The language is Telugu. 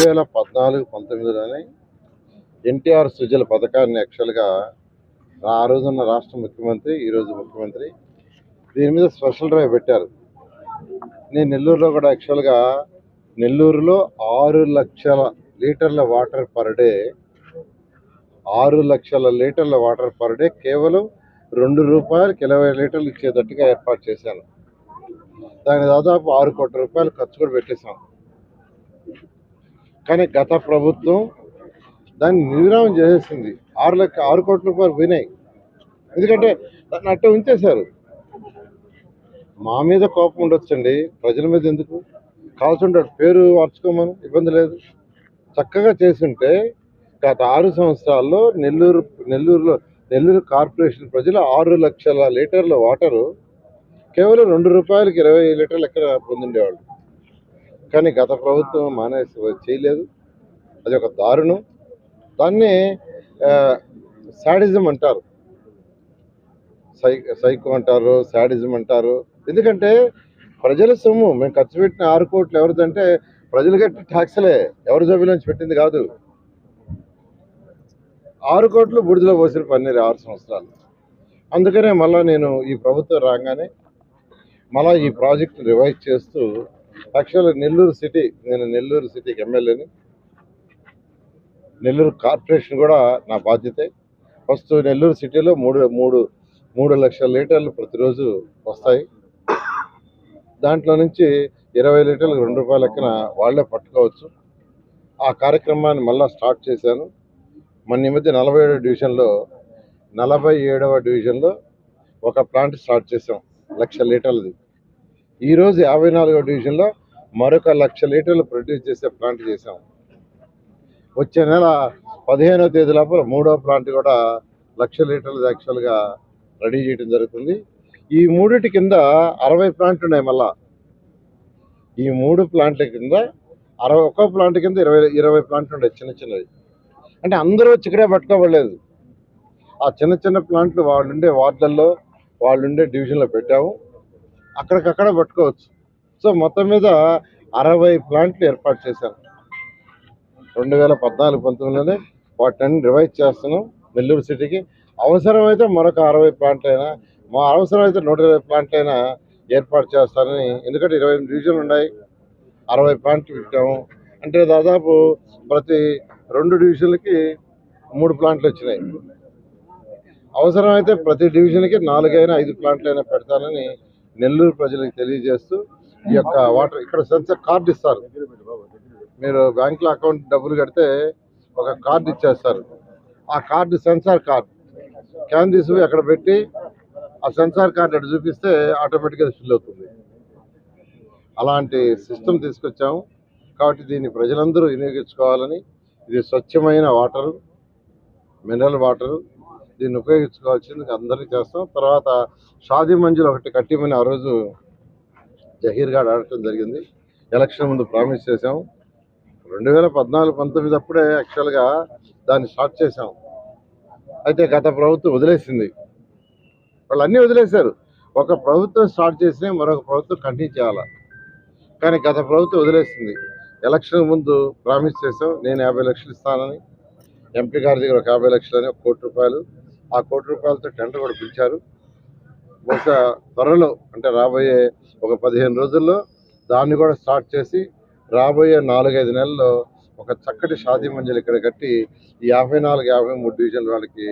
వేల పద్నాలుగు పంతొమ్మిదిలోనే ఎన్టీఆర్ సుజల పథకాన్ని యాక్చువల్గా ఆ రోజున్న రాష్ట్ర ముఖ్యమంత్రి ఈరోజు ముఖ్యమంత్రి దీని మీద స్పెషల్ డ్రైవ్ పెట్టారు. నేను నెల్లూరులో కూడా యాక్చువల్గా నెల్లూరులో ఆరు లక్షల లీటర్ల వాటర్ పర్ డే ఆరు లక్షల లీటర్ల వాటర్ పర్ డే కేవలం రెండు రూపాయలకి ఇరవై లీటర్లు ఇచ్చేటట్టుగా ఏర్పాటు చేశాను. దాని దాదాపు ఆరు కోట్ల రూపాయలు ఖర్చు కూడా పెట్టేశాను. కానీ గత ప్రభుత్వం దాన్ని నిర్వహణ చేసేసింది. ఆరు లక్ష ఆరు కోట్ల రూపాయలు పోయినాయి. ఎందుకంటే దాన్ని అట్టే ఉంచేశారు. మా మీద కోపం ఉండొచ్చండి. ప్రజల మీద ఎందుకు? కాల్చుంటాడు పేరు మార్చుకోమని ఇబ్బంది లేదు. చక్కగా చేసుంటే గత ఆరు సంవత్సరాల్లో నెల్లూరు నెల్లూరులో నెల్లూరు కార్పొరేషన్ ప్రజలు ఆరు లక్షల లీటర్ల వాటరు కేవలం రెండు రూపాయలకి ఇరవై లీటర్లు ఎక్కడ పొందిండేవాళ్ళు? కానీ గత ప్రభుత్వం మానేసి చేయలేదు. అది ఒక దారుణం. దాన్ని శాడిజం అంటారు. సై సైకో అంటారు శాడిజం అంటారు. ఎందుకంటే ప్రజల సొమ్ము మేము ఖర్చు పెట్టిన ఆరు కోట్లు ఎవరిదంటే ప్రజలు కట్టి ట్యాక్స్లే ఎవరి జోబిలో పెట్టింది కాదు. ఆరు కోట్లు బుడిదలో పోసిన పన్నీరు ఆరు సంవత్సరాలు. అందుకనే మళ్ళీ నేను ఈ ప్రభుత్వం రాగానే మళ్ళీ ఈ ప్రాజెక్ట్ రివైజ్ చేస్తూ యాక్చువల్గా నెల్లూరు సిటీ నేను నెల్లూరు సిటీకి ఎమ్మెల్యేని నెల్లూరు కార్పొరేషన్ కూడా నా బాధ్యతే. ఫస్ట్ నెల్లూరు సిటీలో మూడు మూడు మూడు లక్షల లీటర్లు ప్రతిరోజు వస్తాయి. దాంట్లో నుంచి ఇరవై లీటర్లకు రెండు రూపాయల లెక్కన వాళ్ళే పట్టుకోవచ్చు. ఆ కార్యక్రమాన్ని మళ్ళీ స్టార్ట్ చేశాను. మొన్న ఈ మధ్య నలభై ఏడవ డివిజన్లో నలభై ఏడవ డివిజన్లో ఒక ప్లాంట్ స్టార్ట్ చేసాం లక్ష లీటర్లది. ఈరోజు యాభై నాలుగవ డివిజన్లో మరొక లక్ష లీటర్లు ప్రొడ్యూస్ చేసే ప్లాంట్ చేసాం వచ్చే నెల పదిహేనో తేదీ లోపల మూడో ప్లాంట్ కూడా లక్ష లీటర్లు యాక్చువల్గా రెడీ చేయడం జరుగుతుంది. ఈ మూడిటి కింద అరవై ప్లాంట్లు ఉన్నాయి మళ్ళా. ఈ మూడు ప్లాంట్ల కింద అరవై ఒక్కో ప్లాంట్ కింద ఇరవై ఇరవై ప్లాంట్లు ఉన్నాయి చిన్న చిన్నవి. అంటే అందరూ వచ్చి ఇక్కడే పట్టుకోబడలేదు. ఆ చిన్న చిన్న ప్లాంట్లు వాళ్ళుండే వార్డుల్లో వాళ్ళుండే డివిజన్లో పెట్టాము. అక్కడికక్కడ పట్టుకోవచ్చు. సో మొత్తం మీద అరవై ప్లాంట్లు ఏర్పాటు చేశాను రెండు వేల పద్నాలుగు పంతొమ్మిదిలోనే వాటిని రివైజ్ చేస్తున్నాం నెల్లూరు సిటీకి. అవసరమైతే మరొక అరవై ప్లాంట్లైనా మా అవసరమైతే నూట ఇరవై ప్లాంట్లైనా ఏర్పాటు చేస్తానని ఎందుకంటే ఇరవై ఎనిమిది డివిజన్లు ఉన్నాయి. అరవై ప్లాంట్లు పెట్టాము. అంటే దాదాపు ప్రతి రెండు డివిజన్లకి మూడు ప్లాంట్లు వచ్చినాయి. అవసరమైతే ప్రతి డివిజన్కి నాలుగైనా ఐదు ప్లాంట్లు అయినా పెడతానని నెల్లూరు ప్రజలకు తెలియజేస్తూ ఈ యొక్క వాటర్ ఇక్కడ సెన్సర్ కార్డు ఇస్తారు. మీరు బ్యాంకులో అకౌంట్ డబ్బులు కడితే ఒక కార్డు ఇచ్చేస్తారు. ఆ కార్డు సెన్సార్ కార్డు. క్యాన్ తీసుకుని అక్కడ పెట్టి ఆ సెన్సార్ కార్డు అటు చూపిస్తే ఆటోమేటిక్గా ఫిల్ అవుతుంది. అలాంటి సిస్టమ్ తీసుకొచ్చాము. కాబట్టి దీన్ని ప్రజలందరూ వినియోగించుకోవాలని ఇది స్వచ్ఛమైన వాటరు మినరల్ వాటరు దీన్ని ఉపయోగించుకోవాల్సింది అందరికీ చేస్తాం. తర్వాత షాదీ మంజులు ఒకటి కట్టిమని ఆ రోజు జహీర్ గారు ఆడటం జరిగింది. ఎలక్షన్ ముందు ప్రామిస్ చేసాము రెండు వేల పద్నాలుగు పంతొమ్మిది అప్పుడే యాక్చువల్గా దాన్ని స్టార్ట్ చేసాం అయితే గత ప్రభుత్వం వదిలేసింది. వాళ్ళు అన్నీ వదిలేశారు. ఒక ప్రభుత్వం స్టార్ట్ చేసినా మరొక ప్రభుత్వం కంటిన్యూ చేయాలి? కానీ గత ప్రభుత్వం వదిలేసింది. ఎలక్షన్ ముందు ప్రామిస్ చేసాం నేను యాభై లక్షలు ఇస్తానని ఎంపీ గారి దగ్గర ఒక యాభై లక్షలని ఒక కోటి రూపాయలు ఆ కోటి రూపాయలతో టెండర్ కూడా పిలిచారు. బహుశా త్వరలో అంటే రాబోయే ఒక పదిహేను రోజుల్లో దాన్ని కూడా స్టార్ట్ చేసి రాబోయే నాలుగైదు నెలల్లో ఒక చక్కటి షాదీ మంజలు ఇక్కడ కట్టి ఈ యాభై నాలుగు యాభై మూడు డివిజన్ల వాళ్ళకి